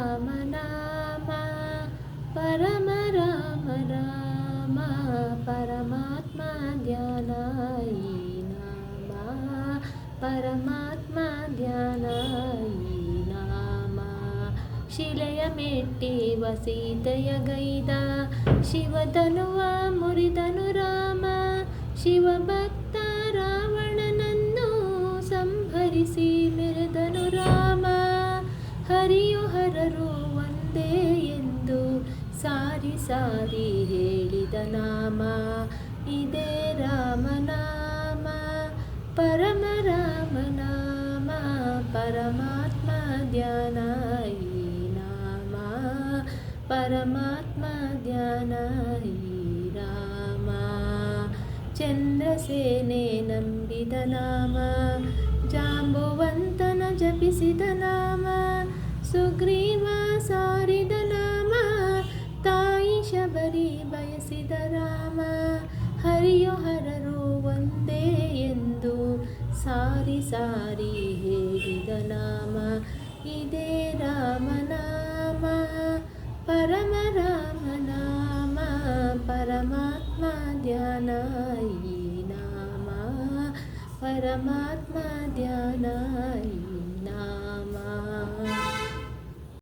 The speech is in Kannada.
ರಾಮನಾಮ ಪರಮ ರಾಮ ರಾಮ ಪರಮಾತ್ಮ ಧ್ಯಾನ ಈ ನಾಮ ಪರಮಾತ್ಮ ಧ್ಯಾನ ಈ ನಾಮ ಶಿಲೆಯ ಮೆಟ್ಟಿ ವಸೀತೆಯ ಗೈದ ಶಿವಧನುವ ಮುರಿದನು ರಾಮ ಶಿವಭಕ್ತ ರಾವಣನನ್ನು ಸಂಹರಿಸಿ ಹರರು ಒಂದೇ ಎಂದು ಸಾರಿ ಸಾರಿ ಹೇಳಿದ ನಾಮ. ಇದೇ ರಾಮನಾಮ ಪರಮ ರಾಮನಾಮ ಪರಮಾತ್ಮ ಧ್ಯಾನ ಈ ನಾಮ. ಪರಮಾತ್ಮ ಧ್ಯಾನ ಈ ರಾಮ. ಚಂದ್ರಸೇನೆ ನಂಬಿದ ನಾಮ, ಜಾಂಬುವಂತನ ಜಪಿಸಿದ ನಾಮ. ರಾಮ ಹರಿಯೋ ಹರರು ಒಂದೇ ಎಂದು ಸಾರಿ ಸಾರಿ ಹೇಳಿದ ನಾಮ. ಇದೇ ರಾಮನಾಮ ಪರಮ ರಾಮನಾಮ ಪರಮಾತ್ಮ ಧ್ಯಾನ ಈ ನಾಮ. ಪರಮಾತ್ಮ ಧ್ಯಾನ ಈ ನಾಮ.